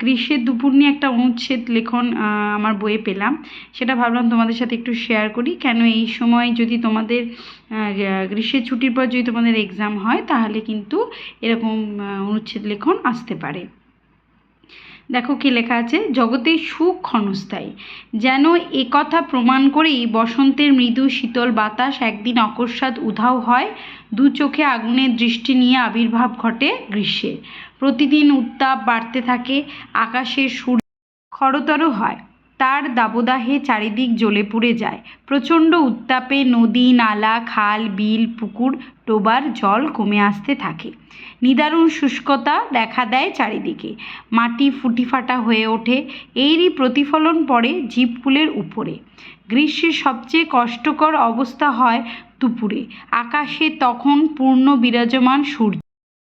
গ্রীষ্মের দুপুর নিয়ে একটা অনুচ্ছেদ লেখন আমার বইয়ে পেলাম। সেটা ভাবলাম তোমাদের সাথে একটু শেয়ার করি। কেন এই সময় যদি তোমাদের গ্রীষ্মের ছুটির পর যদি তোমাদের এক্সাম হয়, তাহলে কিন্তু এরকম অনুচ্ছেদ লেখন আসতে পারে। দেখো কি লেখা আছে? জগতে সুখ ক্ষণস্থায়ী। যেন একথা প্রমাণ করেই বসন্তের মৃদু শীতল বাতাস একদিন অকস্মাৎ উধাও হয়, দু চোখে আগুনের দৃষ্টি নিয়ে আবির্ভাব ঘটে গ্রীষ্মে। প্রতিদিন উত্তাপ বাড়তে থাকে, আকাশের সূর্য খরতর হয়। তার দাবদাহে চারিদিক জ্বলে পুড়ে যায়। প্রচণ্ড উত্তাপে নদী, নালা, খাল, বিল, পুকুর, ডোবার জল কমে আসতে থাকে। নিদারুণ শুষ্কতা দেখা দেয় চারিদিকে। মাটি ফুটিফাটা হয়ে ওঠে, এরই প্রতিফলন পড়ে জীবকুলের উপরে। গ্রীষ্মের সবচেয়ে কষ্টকর অবস্থা হয় দুপুরে। আকাশে তখন পূর্ণ বিরাজমান সূর্য।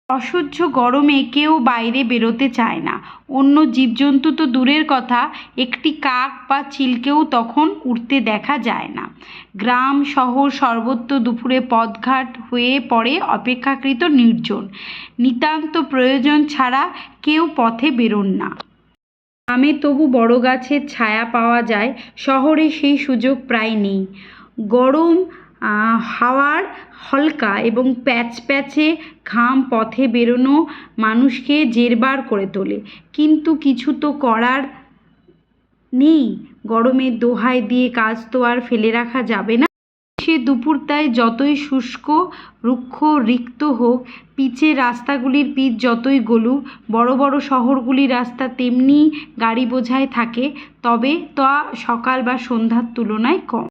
অসহ্য গরমে কেউ বাইরে বেরোতে চায় না। অন্য জীবজন্তু তো দূরের কথা, একটি কাক বা চিলকেও তখন উঠতে দেখা যায় না। গ্রাম, শহর সর্বত্র দুপুরে পথঘাট হয়ে পড়ে অপেক্ষাকৃত নির্জন। নিতান্ত প্রয়োজন ছাড়া কেউ পথে বেরোন না। গ্রামে তবু বড় গাছের ছায়া পাওয়া যায়, শহরে সেই সুযোগ প্রায় নেই। গরম হাওয়ার হলকা এবং প্যাচ প্যাচে ঘাম পথে বেরোনো মানুষকে জেরবার করে তোলে। কিন্তু কিছু তো করার নেই। গরমের দোহাই দিয়ে কাজ তো আর ফেলে রাখা যাবে না। সে দুপুরটায় যতই শুষ্ক, রুক্ষ, রিক্ত হোক, পিচের রাস্তাগুলির পিচ যতই গলুক, বড় বড় শহরগুলির রাস্তা তেমনি গাড়ি বোঝায় থাকে, তবে তা সকাল বা সন্ধ্যার তুলনায় কম।